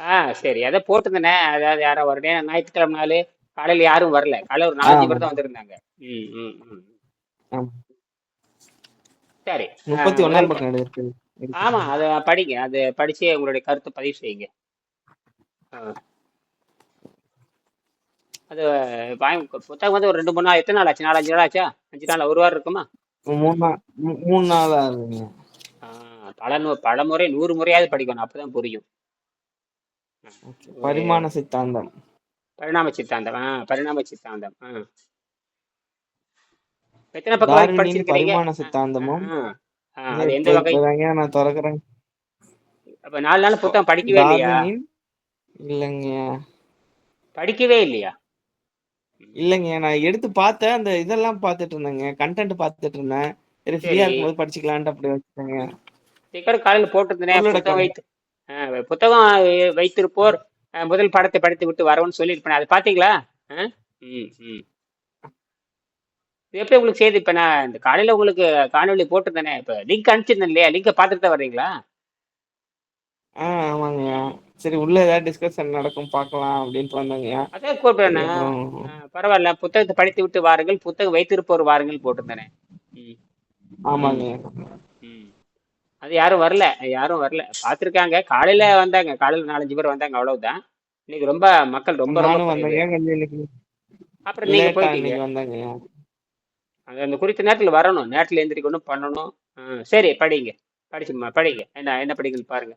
ஆ சரி. அதை போட்டுருந்தேனே. அதாவது யாரோ வரணும் ஞாயிற்றுக்கிழமை நாள் காலையில் யாரும் வரல. காலையில் ஒரு நாலஞ்சு பேர் தான் வந்திருந்தாங்க. ம் ம் ம். ஆமா. சரி. முப்பத்தி ஒன்னாம் பக்கம் இருக்கு. ஆமா அதை படிங்க. அது படிச்சு உங்களுடைய கருத்தை பதிவு செய்யுங்க. அது புத்தகம் வந்து ஒரு ரெண்டு மூணு நாள் எத்தனை நாள் ஆச்சு? நாலஞ்சு நாள் ஆச்சா? அஞ்சு நாள் ஒரு வாரம் இருக்குமா? மூணு நாள் மூ- மூணு நாளா இருக்குங்க ஆ, பல நூ பல முறை நூறு முறையாவது படிக்கணும். அப்பதான் புரியும். பரிமாண சித்தாந்தம். பரிணாம சித்தாந்தம். ஆ பரிணாம சித்தாந்தம். ஆ. எத்தனை பக்கம் வரைக்கும் டார்வினின் படிச்சிருக்கிறீங்க? பரிமாண சித்தாந்தமும். ஆ, ஆ, அது எந்த இப்ப வகை? இப்பதாங்க நான் திறக்கிறேன். அப்ப நாலு நாள் புத்தகம் படிக்கவே இல்லையா? இல்லைங்க. படிக்கவே இல்லையா? இல்லைங்க. நான் எடுத்து பார்த்தேன். அந்த இதெல்லாம் பார்த்துட்டு இருந்தேங்க. கண்டென்ட் பார்த்துட்டு இருந்தேன். ஃப்ரீயா இருக்கும்போது படிச்சுக்கலான்ட்டு அப்படி வச்சுட்டேங்க. காலையில் போட்டிருந்தேனே. உங்களோட புத்தகம் கதை வைத்து ஆ, புத்தகம் வைத்திருப்போர் முதல் பாடத்தை படித்து விட்டு வரவுன்னு சொல்லியிருப்பேன் அது பார்த்தீங்களா? ம் ம். இது எப்படி உங்களுக்கு செய்தி? இப்போ நான் இந்த காலையில் உங்களுக்கு காணொலி போட்டிருந்தேனே இப்போ லிங்க் அனுப்பிச்சிருந்தேன் இல்லையா? லிங்கை பார்த்துட்டு தான் வர்றீங்களா? ஆ ஆமாங்க சரி உள்ள ஏதாவது டிஸ்கஷன் நடக்கும் பார்க்கலாம் அப்படின்ட்டு வந்தேங்கய்யா. அதான் கூப்பிடுறேண்ணா பரவாயில்ல. புத்தகத்தை படித்து விட்டு வாருங்கள் புத்தகம் வைத்திருப்போர் வாருங்கள் போட்டிருந்தேனே. ஆமாங்க ம். அது யாரும் வரல யாரும் வரல. பார்த்துருக்காங்க. காலையில வந்தாங்க. காலையில நாலஞ்சு பேர் வந்தாங்க அவ்வளவுதான். இன்னைக்கு ரொம்ப மக்கள் ரொம்ப அப்புறம் நீங்க போயிட்டீங்க. அது அந்த குறித்த நேரத்தில் வரணும். நேரத்தில் எந்திரிக்கணும் பண்ணணும். சரி படிங்க. படிச்சுமா படிங்க. என்ன என்ன படிக்கணும் பாருங்க.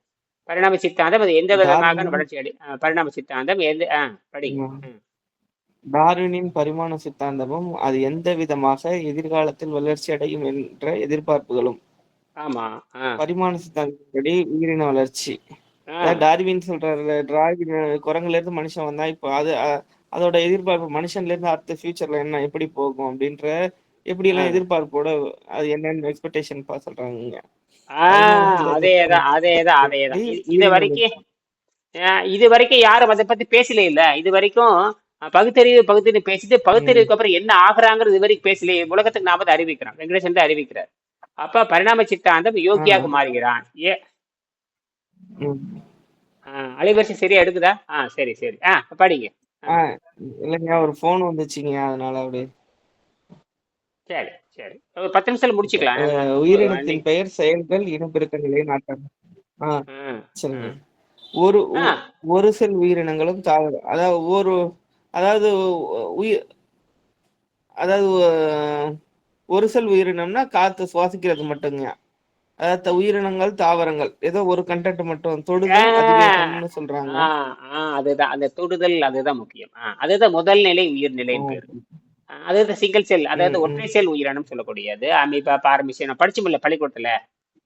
பரிணாம சித்தாந்தம் அது எந்த விதமாக வளர்ச்சி அடை பரிணாம சித்தாந்தம் எந்த ஆ படிங்க. டார்வினின் பரிமாண சித்தாந்தமும் அது எந்த விதமாக எதிர்காலத்தில் வளர்ச்சி அடையும் என்ற எதிர்பார்ப்புகளும். ஆமா பரிமாண சித்தாந்தப்படி உயிரின வளர்ச்சி. டார்வின் சொல்றாருல டிராவின் குரங்குல இருந்து மனுஷன் வந்தா இப்போ அது அதோட எதிர்பார்ப்பு மனுஷன்ல இருந்து அடுத்த ஃபியூச்சர்ல என்ன எப்படி போகும்? அப்படின்ற எப்படி எல்லாம் எதிர்பார்ப்போட அது என்னென்ன எக்ஸ்பெக்டேஷன் பா சொல்றாங்க அதேதான் அதேதான் அதேதான் இது வரைக்கும் இது வரைக்கும் யாரும் அதை பத்தி பேசல இல்ல. இது வரைக்கும் பகுத்தறிவு பகுத்தறிவு பேசிட்டு பகுத்தறிவுக்கு அப்புறம் என்ன ஆகுறாங்கிறது இது வரைக்கும் பேசலையே. உலகத்துக்கு நாம தான் அறிவிக்கிறோம். வெங்கடேசன் தான் அறிவிக்கிறார். அப்ப பரிணாம சித்தாந்தம் யோகியாக மாறுகிறான். ஏ. அலைவரிசை சரியா எடுக்குதா? ஆ சரி சரி. ஆ படிங்க. இல்லைங்க ஒரு ஃபோன் வந்துச்சுங்க அதனால அப்படியே. சரி சரி. ஒரு பத்து நிமிஷத்துல முடிச்சுக்கலாம். உயிரினத்தின் பெயர் செயல்கள் இனப்பெருக்க நிலை நாட்டம். ஆ சரிங்க ஒரு ஒரு செல் உயிரினங்களும் தாவர அதாவது ஒரு அதாவது உயிர் அதாவது ஒரு செல் உயிரினம்னா காத்து சுவாசிக்கிறது மட்டுங்க அதாவது உயிரினங்கள் தாவரங்கள் ஏதோ ஒரு கண்டென்ட் மட்டும். தொடுதல் சொல்றாங்க. அதுதான். அந்த தொடுதல் அதுதான் முக்கியம். அதுதான் முதல் நிலை ம், ஆ, அதாவது சிங்கிள் செல் அதாவது ஒற்றை. செல் உயிரினம் சொல்லக்கூடியது. அமீபா பாரமிசியம் படிச்சுமில்ல பள்ளிக்கூடத்துல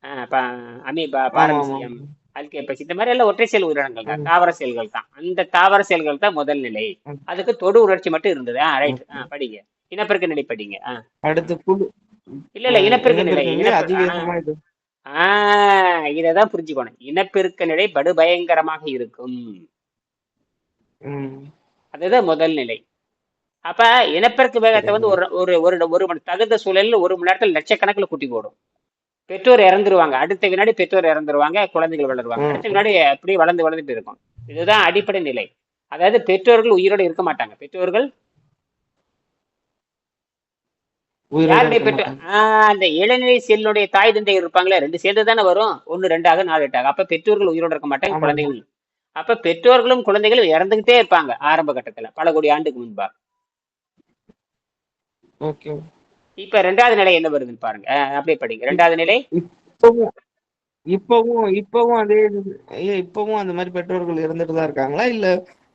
ஆ, ப- அமீபா பாரமிசியம் அல்கேபஸ் இந்த மாதிரி எல்லாம் ஒற்றை செல் உயிரினங்கள் தான். தாவர செல்கள் தான். அந்த தாவர செல்கள் தான் முதல் நிலை. அதுக்கு தொடு உணர்ச்சி மட்டும் இருந்தது. ஆ ரைட் படிங்க. இனப்பெருக்க நிலை படிங்க ஆ. அடுத்து புழு இல்ல இல்ல இனப்பெருக்க நிலை இனப்பெருக்க நிலை இனப்பெரு ஆ. அதிவேகமா இது. ஆ இதைதான் புரிஞ்சுக்கணும். இனப்பெருக்க நிலை படுபயங்கரமாக இருக்கும். ம், அதுதான் முதல் நிலை. அப்ப இனப்பெருக்க வேகத்தை வந்து ஒரு ஒரு ஒரு ஒரு மணி தகுந்த சூழலில் ஒரு மணி நேரத்தில் லட்சக்கணக்கில் கூட்டி போடும். பெற்றோர் இறந்துருவாங்க. அடுத்த வினாடி பெற்றோர் இறந்துருவாங்க குழந்தைகள் வளருவாங்க. அடுத்த வினாடி அப்படியே வளர்ந்து வளர்ந்துட்டு இருக்கும். இதுதான் அடிப்படை நிலை. அதாவது பெற்றோர்கள் உயிரோடு இருக்க மாட்டாங்க. பெற்றோர்கள் உயிரோட யாருடைய இருக்க பெற்றோர் மாட்டாங்க ஆஹ் அந்த இளநிலை செல்லுடைய தாய் தந்தை இருப்பாங்களே ரெண்டு சேர்ந்து தானே வரும் ஒன்னு ரெண்டாக நாலு எட்டாக அப்ப பெற்றோர்கள் உயிரோடு இருக்க மாட்டாங்க குழந்தைகள் அப்ப பெற்றோர்களும் குழந்தைகளும் இறந்துகிட்டே இருப்பாங்க ஆரம்ப கட்டத்துல பல கோடி ஆண்டுக்கு முன்பா ஓகே இப்ப ரெண்டாவது நிலை என்ன வருதுன்னு பாருங்க. அப்படியே படிங்க. ரெண்டாவது நிலை? இப்பவும் இப்பவும் இப்பவும் அதே இப்பவும் அந்த மாதிரி பெற்றோர்கள் இருந்துட்டு தான் இருக்காங்களா? இல்ல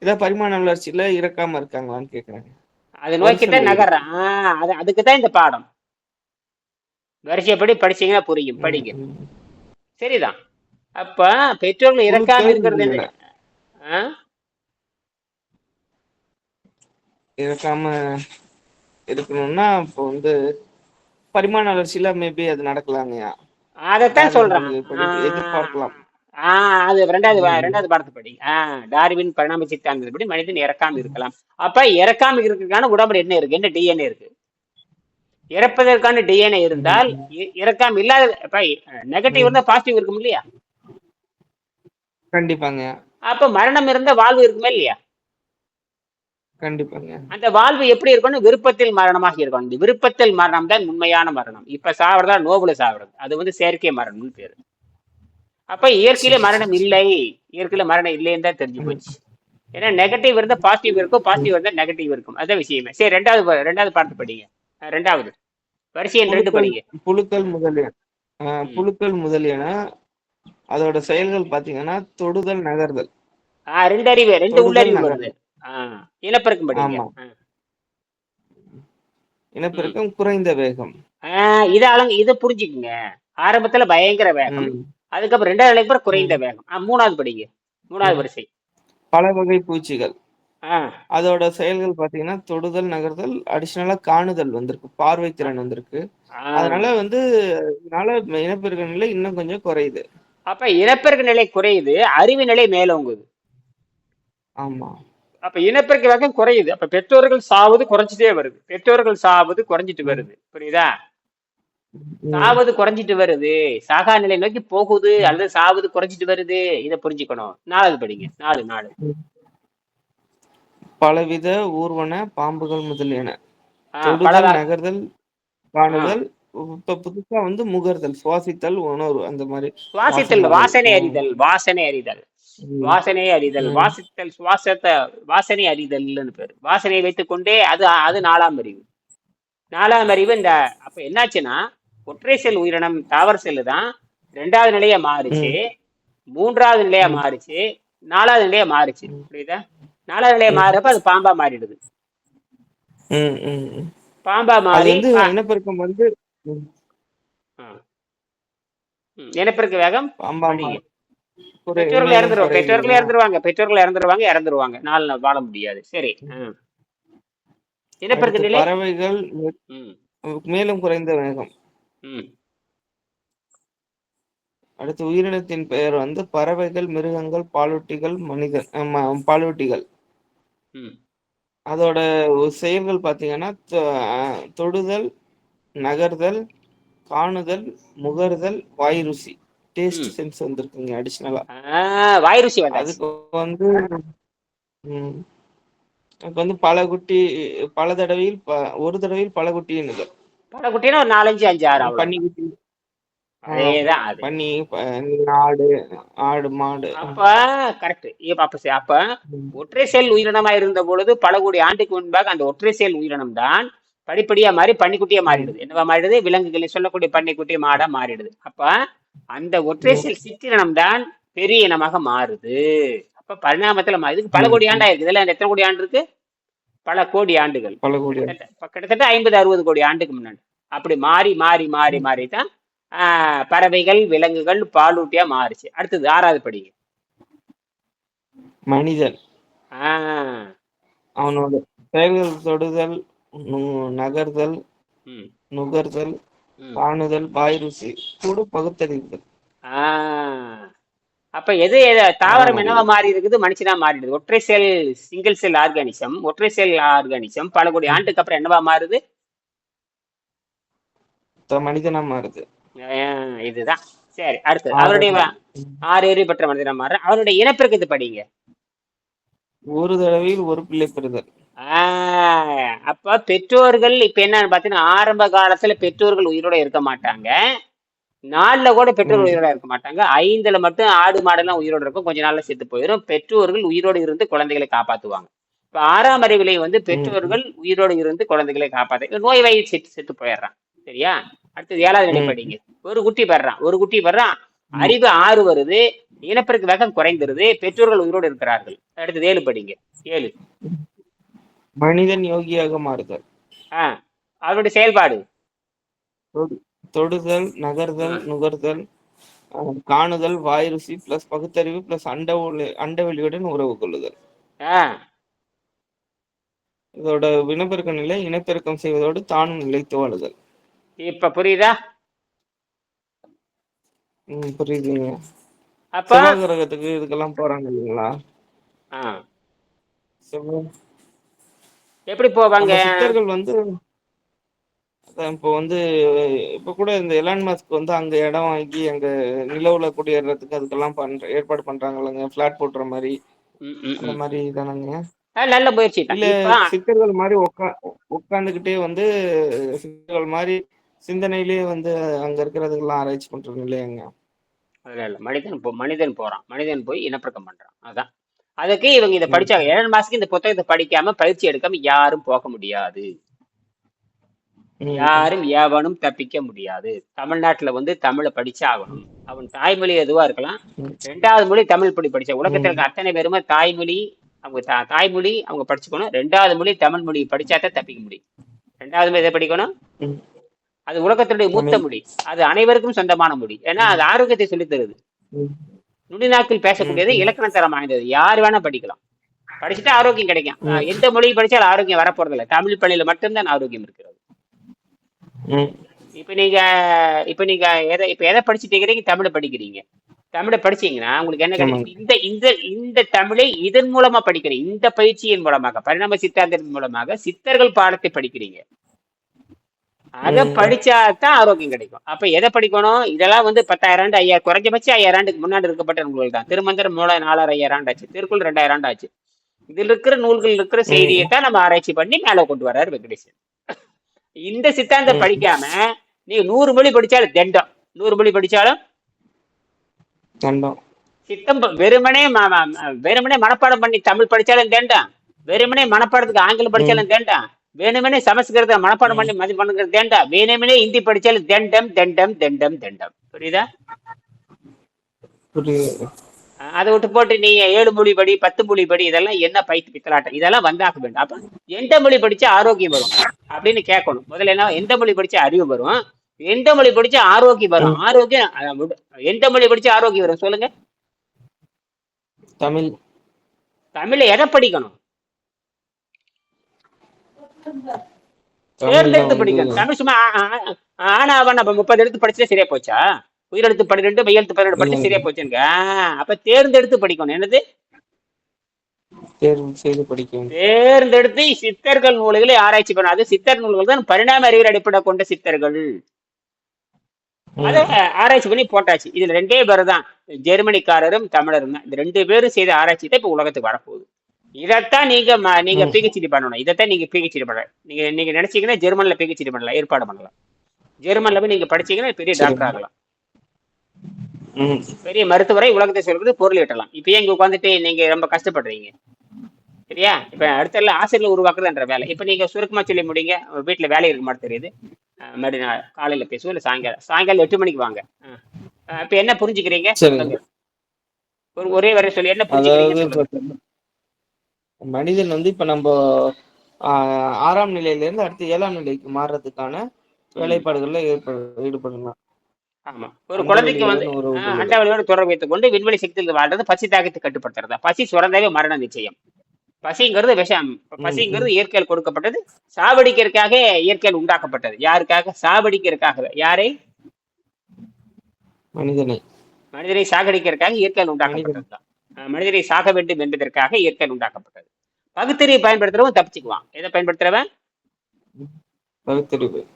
ஏதாவது பரிமாண வளர்ச்சியில இறக்காம இருக்காங்களான்னு கேக்குறேன். அதை ஒரு நோக்கி சில தான் உயிரினம் நகர்றேன். அது அதுக்கு தான் இந்த பாடம். வரிசைப்படி படிச்சீங்கன்னா புரியும் படிங்க. சரிதான். அப்ப பெற்றோர்கள் இறக்காம இருக்கிறது என்ன இறக்காம இருக்கணும்னா இப்போ வந்து பரிமாண வளர்ச்சியில மேபி அது நடக்கலாங்கய்யா. அதைத்தான் சொல்றான். எதிர்பார்க்கலாம். ஆஹ் அது ரெண்டாவது ரெண்டாவது பாடத்தை படி ஆஹ் டார்வின் பரிணாம சித்தாந்தப்படி மனிதன் இறக்காம இருக்கலாம். அப்ப இறக்காம இருக்கிறதுக்கான உடம்புல என்ன இருக்கு? என்ன டிஎன்ஏ இருக்கு? இறப்பதற்கான டிஎன்ஏ இருந்தால் இறக்காம இல்லாத நெகட்டிவ். இருந்தா பாசிட்டிவ் இருக்கும் இல்லையா? கண்டிப்பாங்க. அப்ப மரணம் இருந்தா வாழ்வு இருக்குமே இல்லையா? கண்டிப்பாங்க. அந்த வாழ்வு எப்படி இருக்கணும்? விருப்பத்தில் மரணமாக இருக்கணும். இந்த விருப்பத்தில் மரணம் தான் உண்மையான மரணம். இப்ப சாவறதா? நோபுல சாவறது. அது வந்து செயற்கை மரணம்னு பேரு. அப்ப இயற்கையில மரணம் இல்லை. இயற்கையில மரணம் இல்லைன்னு தான் தெரிஞ்சு போச்சு. ஏன்னா நெகட்டிவ் இருந்தா பாசிட்டிவ் இருக்கும் பாசிட்டிவ் இருந்தா நெகட்டிவ் இருக்கும். அதான் விஷயமே. சரி ரெண்டாவது ரெண்டாவது பாட்டு படிங்க. ரெண்டாவது. வரிசையில் ரெண்டு படிங்க. புழுக்கள் முதலியன. புழுக்கள் முதலியன அதோட செயல்கள் பாத்தீங்கன்னா தொடுதல் நகர்தல். ஆஹ் ரெண்டு அறிவு ரெண்டு உள்ளறிவு. வருது. ஆஹ் இனப்பெருக்கம் படிங்க. இனப்பெருக்கம் குறைந்த வேகம். ஆஹ் இதை அளங்க இதை புரிஞ்சுக்குங்க. ஆரம்பத்துல பயங்கர வேகம். அதுக்கப்புறம் ரெண்டாவது நிலைக்கு அப்புறம் குறைந்த வேகம். மூணாவது படிங்க. மூணாவது வரிசை. பல வகை பூச்சிகள். அதோட செயல்கள் பாத்தீங்கன்னா தொடுதல் நகர்தல் அடிஷனலா காணுதல் வந்திருக்கு. பார்வை திறன் வந்திருக்கு. அதனால வந்து இதனால இனப்பெருக்க நிலை இன்னும் கொஞ்சம் குறையுது. அப்ப இனப்பெருக்க நிலை குறையுது அறிவு நிலை மேலோங்குது ஆமா. அப்ப இனப்பெருக்க வேகம் குறையுது. அப்ப பெற்றோர்கள் சாவது குறைஞ்சிட்டே வருது. பெற்றோர்கள் சாவது குறைஞ்சிட்டு வருது. புரியுதா. சாவது குறைஞ்சிட்டு வருது. சாகா நிலை நோக்கி போகுது அல்லது சாவது குறைஞ்சிட்டு வருது இதை புரிஞ்சுக்கணும். நாலாவது படிங்க. நாலு நாலு. பலவித ஊர்வன பாம்புகள் முதலியன. நகர்தல் காணுதல் இப்ப புதுசா வந்து முகர்தல் சுவாசித்தல் உணர்வு அந்த மாதிரி. சுவாசித்தல் வாசனை. அறிதல் வாசனை அறிதல். வாசனை அறிதல். வாசித்தல் சுவாசத்தை வாசனை அறிதல்னு பேரு. வாசனையை வைத்துக்கொண்டே அது அது நாலாம் அறிவு. நாலாம் அறிவு இந்த அப்ப என்னாச்சுன்னா ஒற்றை செல் உயிரினம் தாவர செல்லு தான். ரெண்டாவது நிலையா மாறுச்சு. மூன்றாவது நிலையா. மாறுச்சு. நாலாவது நிலையா மாறுச்சு. புரியுதா? நாலாவது நிலையா ம். மாறுறப்ப அது பாம்பா மாறிடுது. பாம்பா மாறி இனப்பெருக்கம் வந்து இனப்பெருக்க வேகம் பாம்பா பெற்றோர்கள் இறந்துருவாங்க பெற்றோர்கள்? இறந்துருவாங்க பெற்றோர்கள் இறந்துருவாங்க இறந்துருவாங்க. நாலு நாள் வாழ முடியாது. சரி. இனப்பெருக்க பறவைகள் மேலும் குறைந்த வேகம். ம். அடுத்து உயிரினத்தின் பெயர் வந்து பறவைகள் மிருகங்கள் பாலூட்டிகள் மனித ஆமா, பாலூட்டிகள். ம். அதோட செயல்கள் தொ- அஹ், தொடுதல் நகர்தல் காணுதல் முகர்தல் வாய் ருசி டேஸ்ட் ம். சென்ஸ் வந்திருக்குங்க அடிஷ்னலா ஆ, வாய் ருசி வந்தாச்சு. அதுக்கு வந்து ம், அதுக்கு வந்து பல குட்டி பல தடவையில் ப- ஒரு தடவையில் பல குட்டியினுதல் பல குட்டினா ஒரு நாலஞ்சு அஞ்சு ஆறு குட்டி. அதேதான் அது. பன்னி ப- ஆடு ஆடு மாடு. அப்ப கரெக்ட் இப்ப அப்ப சரி, அப்ப ஒற்றை செல் உயிரினமா இருந்த பொழுது பல கோடி ஆண்டுக்கு முன்பாக அந்த ஒற்றை செல் உயிரினம் தான் படிப்படியா மாறி பன்னிக்குட்டியா மாறிடுது. என்னவா மாறிடுது? விலங்குகளை சொல்லக்கூடிய பன்னிக்குட்டி மாடா மாறிடுது. அப்ப அந்த ஒற்றை செல் சிற்றினம் தான் பெரிய இனமாக மாறுது. அப்ப பரிணாமத்துல மா- இதுக்கு பல கோடி ஆண்டா இருக்கு இதெல்லாம் எத்தனை கோடி ஆண்டு இருக்கு? பல கோடி ஆண்டுகள். பல கோடி கிட்டத்தட்ட ஐம்பது அறுபது கோடி ஆண்டுக்கு முன்னாடி. அப்படி மாறி மாறி மாறி மாறி தான் பறவைகள் விலங்குகள் பாலூட்டியா மாறுச்சு. அடுத்தது ஆறாவது படிங்க மனிதன். ஆஹ், அவனோட செயல்கள் தொடுதல் நகர்தல் நுகர்தல். காணுதல் வாய் ருசி கூட பகுத்தறிவுதல் ஆஹ். அப்ப எது தாவரம். என்னவா மாறி இருக்குது மனுஷனா மாறிடுது. ஒற்றை செல் சிங்கிள் செல் ஆர்கானிசம் ஒற்றை செல் ஆர்கானிசம் பல கோடி ஆண்டுக்கு அப்புறம் என்னவா மாறுது? மனிதனா மாறுது. இதுதான். சரி அடுத்து. அவருடைய. ஆறு அறிவு பெற்ற மனிதனா மாற அவருடைய இனப்பெருக்கத்தை படிங்க? ஒரு தடவையில் ஒரு பிள்ளை பெறுதல் அப்ப பெற்றோர்கள் இப்ப என்னன்னு பாத்தீங்கன்னா ஆரம்ப காலத்துல பெற்றோர்கள் உயிரோட இருக்க மாட்டாங்க. நாலுல கூட பெற்றோர்கள் ம். உயிரோட இருக்க மாட்டாங்க. ஐந்துல மட்டும் ஆடு மாடெல்லாம் உயிரோட இருக்கும். கொஞ்ச நாள்ல செத்து போயிடும் பெற்றோர்கள் உயிரோடு இருந்து குழந்தைகளை காப்பாத்துவாங்க. இப்ப ஆறாம் அறிவிலை வந்து பெற்றோர்கள் உயிரோடு இருந்து குழந்தைகளை காப்பாத்து நோய் வாய் செத்து செத்து போயிடுறான். சரியா? அடுத்தது ஏழாவது நிலை ம். படிங்க. ஒரு குட்டி பெறான். ஒரு குட்டி பெறான். ம். அறிவு ஆறு வருது. இனப்பெருக்க வேகம் குறைந்துருது. பெற்றோர்கள் உயிரோடு இருக்கிறார்கள். அடுத்தது ஏழு படிங்க. ஏழு. மனிதன் யோகியாக மாறுதல். ஆஹ் அவருடைய செயல்பாடு? தொடுதல் நகர்தல் நுகர்தல் காணுதல் வாய் ருசி பிளஸ் பகுத்தறிவு பிளஸ் அண்ட அண்டவெளியுடன் உறவு கொள்ளுதல். இதோட இனப்பெருக்க நிலை இனப்பெருக்கம் செய்வதோடு தானும் நிலைத்து வாழுதல். இப்ப புரியுதா? ம், புரியுதுங்க. அப்ப? கிரகத்துக்கு இதுக்கெல்லாம் போறாங்க இல்லைங்களா? எப்படி போவாங்க? சித்தர்கள் வந்து இப்போ வந்து இப்போ கூட இந்த எலான் மாஸ்க் வந்து அங்க இடம் வாங்கி அங்க நிலவுல குடியேறதுக்கு அதுக்கெல்லாம் பண்ற ஏற்பாடு பண்றாங்கல்லங்க. பிளாட் போட்டுற மாதிரி அந்த ம். மாதிரி தானங்க இல்ல சித்தர்கள் மாதிரி உக்கா உட்காந்துக்கிட்டே வந்து சித்தர்கள் மாதிரி சிந்தனையிலேயே வந்து அங்க இருக்கிறதுக்கெல்லாம் ஆராய்ச்சி பண்றது இல்லையாங்க? இல்ல இல்ல. மனிதன் போ மனிதன் போறான். மனிதன் போய் இனப்பெருக்கம் பண்றான். அதான். அதுக்கு இவங்க இதை படிச்சாங்க. ஏழு மாசத்துக்கு இந்த புத்தகத்தை படிக்காம பயிற்சி எடுக்காம யாரும் போக முடியாது. யாரும் எவனும் தப்பிக்க முடியாது. தமிழ்நாட்டுல வந்து தமிழை படிச்சே ஆகணும். அவன் தாய்மொழி எதுவா இருக்கலாம். ரெண்டாவது மொழி தமிழ் படி படிச்ச. உலகத்துல இருக்க அத்தனை பேருமே தாய்மொழி அவங்க தா- தாய்மொழி அவங்க படிச்சுக்கணும். ரெண்டாவது மொழி தமிழ் மொழி படிச்சாதான் தப்பிக்க முடியும். ரெண்டாவது மொழி எதை படிக்கணும்? அது உலகத்தினுடைய மூத்த. மொழி. அது அனைவருக்கும் சொந்தமான மொழி. ஏன்னா அது ஆரோக்கியத்தை சொல்லித் தருது. ம், நுனிநாக்கில் பேசக்கூடியது. இலக்கண தரம் வாய்ந்தது. யார் வேணா படிக்கலாம். படிச்சுட்டா ஆரோக்கியம் கிடைக்கும். எந்த மொழி படிச்சாலும் ஆரோக்கியம் வரப்போறது இல்லை தமிழ் பள்ளியில மட்டும்தான் ஆரோக்கியம் இருக்கிறது. ம், இப்ப நீங்க இப்ப நீங்க எதை இப்ப எதை படிச்சுட்டு இருக்கிறீங்க தமிழை படிக்கிறீங்க. தமிழை படிச்சீங்கன்னா உங்களுக்கு என்ன ஆமாங்க. கிடைக்கும் இந்த இந்த இந்த தமிழை இதன் மூலமா படிக்கிறீங்க. இந்த பயிற்சியின் மூலமாக பரிணாம சித்தாந்தத்தின் மூலமாக சித்தர்கள் பாடத்தை படிக்கிறீங்க. அதை ம். படிச்சா தான் ஆரோக்கியம் கிடைக்கும். அப்ப எதை படிக்கணும்? இதெல்லாம் வந்து பத்தாயிரம் ஆண்டு ஐயாயிரம் குறைஞ்சபட்சம் ஐயாயிரம் ஆண்டுக்கு முன்னாடி இருக்கப்பட்ட நூல்கள் தான். திருமந்திரம் மூல நாலாயிரம் ஐயாயிரம் ஆண்டு ஆச்சு. திருக்குள் ரெண்டாயிரம் ஆண்டு ஆச்சு. இதில் இருக்கிற நூல்கள் இருக்கிற செய்தியை தான் நம்ம ஆராய்ச்சி பண்ணி மேல கொண்டு வர்றாரு வெங்கடேசன். இந்த சித்தாந்தம். படிக்காம நீ நூறு மொழி படிச்சாலும் தண்டம். நூறு மொழி படிச்சாலும் கண்டம் சித்தம் வெறுமனே வெறுமனே மனப்பாடம் பண்ணி தமிழ் படிச்சாலும் தேண்டாம். வெறுமனே மனப்பாடத்துக்கு ஆங்கிலம் படிச்சாலும் தேண்டாம். வேணுமனே சமஸ்கிருத மனப்பாடம் பண்ணி மதி பண்ணுங்கிறது தேண்டாம். வேணுமனே ஹிந்தி படிச்சாலும் தண்டம் தண்டம் தண்டம் தண்டம். புரியுதா? புரியுது. அதை விட்டு போட்டு நீங்க ஏழு மொழி படி பத்து மொழி படி இதெல்லாம் என்ன பைத்து பித்தலாட்டம் இதெல்லாம் வந்தாக்க வேண்டும் அப்ப எந்த மொழி படிச்சா ஆரோக்கியம் வரும் அப்படின்னு கேட்கணும் முதல்ல என்ன எந்த மொழி படிச்சா அறிவு வரும் எந்த மொழி படிச்சா ஆரோக்கியம் வரும் ஆரோக்கியம் எந்த மொழி படிச்சா ஆரோக்கியம் வரும் சொல்லுங்க தமிழ் தமிழ்ல எதை படிக்கணும் தேர்ந்தெடுத்து படிக்கணும் தமிழ் சும்மா ஆனா அவன் நம்ம முப்பது எழுத்து படிச்சா சரியா போச்சா உயிரெழுத்து பன்னிரெண்டு மெய்யெழுத்து பன்னிரெண்டு படிச்சு சரியா போச்சுங்க. அப்ப தேர்ந்தெடுத்து படிக்கணும். என்னது? தேர்வு செய்து படிக்கணும். தேர்ந்தெடுத்து சித்தர்கள் நூல்களை ஆராய்ச்சி பண்ணணும். அது சித்தர் நூல்கள் தான் பரிணாம அறிவியல் அடிப்படை கொண்ட சித்தர்கள். அதை ஆராய்ச்சி பண்ணி போட்டாச்சு. இதுல ரெண்டே பேர் தான். ஜெர்மனிக்காரரும் தமிழரும் தான். இந்த ரெண்டு பேரும் செய்த ஆராய்ச்சி தான் இப்ப உலகத்துக்கு வரப்போகுது. இதைத்தான் நீங்க நீங்க. பிஹெச்டி பண்ணணும். இதைத்தான் நீங்க பிஹெச்டி பண்ண நீங்க நீங்க நினைச்சீங்கன்னா ஜெர்மன்ல பிஹெச்டி பண்ணலாம். ஏற்பாடு பண்ணலாம். ஜெர்மன்ல போய் நீங்க படிச்சீங்கன்னா பெரிய. டாக்டர் ஆகலாம். பெரிய மருத்துவரை உலகத்தை சொல்றது பொருள் ஈட்டலாம். இப்ப இங்க உட்காந்துட்டு நீங்க ரொம்ப கஷ்டப்படுறீங்க. சரியா? இப்ப அடுத்த எல்லாம் ஆசிரியர் உருவாக்குறதுன்ற வேலை. இப்ப நீங்க சுருக்கமா சொல்லி முடிங்க. உங்க வீட்டுல வேலை இருக்க மாதிரி தெரியுது. மறுபடியும் காலையில பேசுவோம் இல்ல சாயங்காலம் சாயங்காலம் எட்டு மணிக்கு வாங்க. இப்ப என்ன புரிஞ்சுக்கிறீங்க. ஒரு ஒரே வரை சொல்லி. என்ன புரிஞ்சுக்கிறீங்க? மனிதன் வந்து இப்ப நம்ம ஆறாம் நிலையில இருந்து அடுத்து ஏழாம் நிலைக்கு மாறுறதுக்கான வேலைப்பாடுகள்ல ஈடுபடலாம். ஆமா. ஒரு குழந்தைக்கு வந்து அண்டவெளியோட தொடர்பு வைத்துக் கொண்டு விண்வெளி சக்தியில் வாழ்றது பசி தாக்கத்தை கட்டுப்படுத்துறதா. பசி சுரந்தாவே மரண நிச்சயம். பசிங்கிறது விஷம். பசிங்கிறது இயற்கையில் கொடுக்கப்பட்டது. சாவடிக்கிறதுக்காக இயற்கையில் உண்டாக்கப்பட்டது. யாருக்காக? சாவடிக்கிறதுக்காக யாரை? மனிதனை. மனிதனை சாகடிக்கிறதுக்காக இயற்கையில் உண்டாக்கப்பட்டதுதான் மனிதனை சாக வேண்டும் என்பதற்காக இயற்கையில் உண்டாக்கப்பட்டது. பகுத்தறிவை பயன்படுத்துறவன் தப்பிச்சுக்குவான். எதை பயன்படுத்துறவன்? பகுத்தறிவு.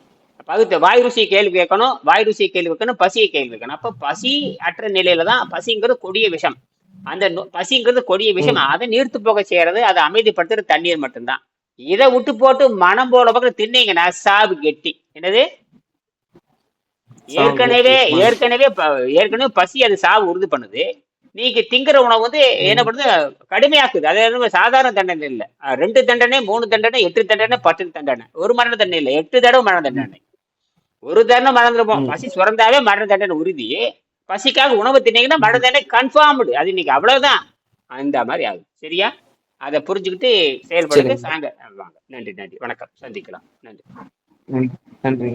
பகுத்து வாய் ருசியை கேள்வி கேட்கணும் வாய் ருசியை கேள்வி கேட்கணும் பசியை கேள்வி கேட்கணும். அப்ப பசி அற்ற நிலையில தான் பசிங்கிறது கொடிய விஷம். அந்த பசிங்கிறது கொடிய விஷம். அதை நீர்த்து போக செய்யறது அதை அமைதிப்படுத்துறது தண்ணீர் மட்டும்தான். இதை விட்டு போட்டு மனம் போல பக்கம் தின்னீங்கன்னா சாவு கெட்டி. என்னது? ஏற்கனவே. ஏற்கனவே ஏற்கனவே பசி அது சாவு உறுதி பண்ணுது. நீங்க திங்கிற உணவு வந்து என்ன பண்ணுது? கடுமையாக்குது. அது சாதாரண தண்டனை இல்ல. ரெண்டு தண்டனை மூணு தண்டனை எட்டு தண்டனை பத்து தண்டனை. ஒரு மரண தண்டனை இல்ல. எட்டு தடவை மரண தண்டனை. ஒரு தண்டனை மறந்துருப்போம். பசி சுரந்தாவே மரண தண்டனை உறுதி. பசிக்காக உணவு தின்னீங்கன்னா மரண தண்டனை கன்ஃபார்ம்டு அது இன்னைக்கு அவ்வளவுதான். அந்த மாதிரி ஆகுது. சரியா? அதை புரிஞ்சுக்கிட்டு செயல்படுங்க. சாங்க வாங்க நன்றி நன்றி. வணக்கம். சந்திக்கலாம். நன்றி. நன்றி.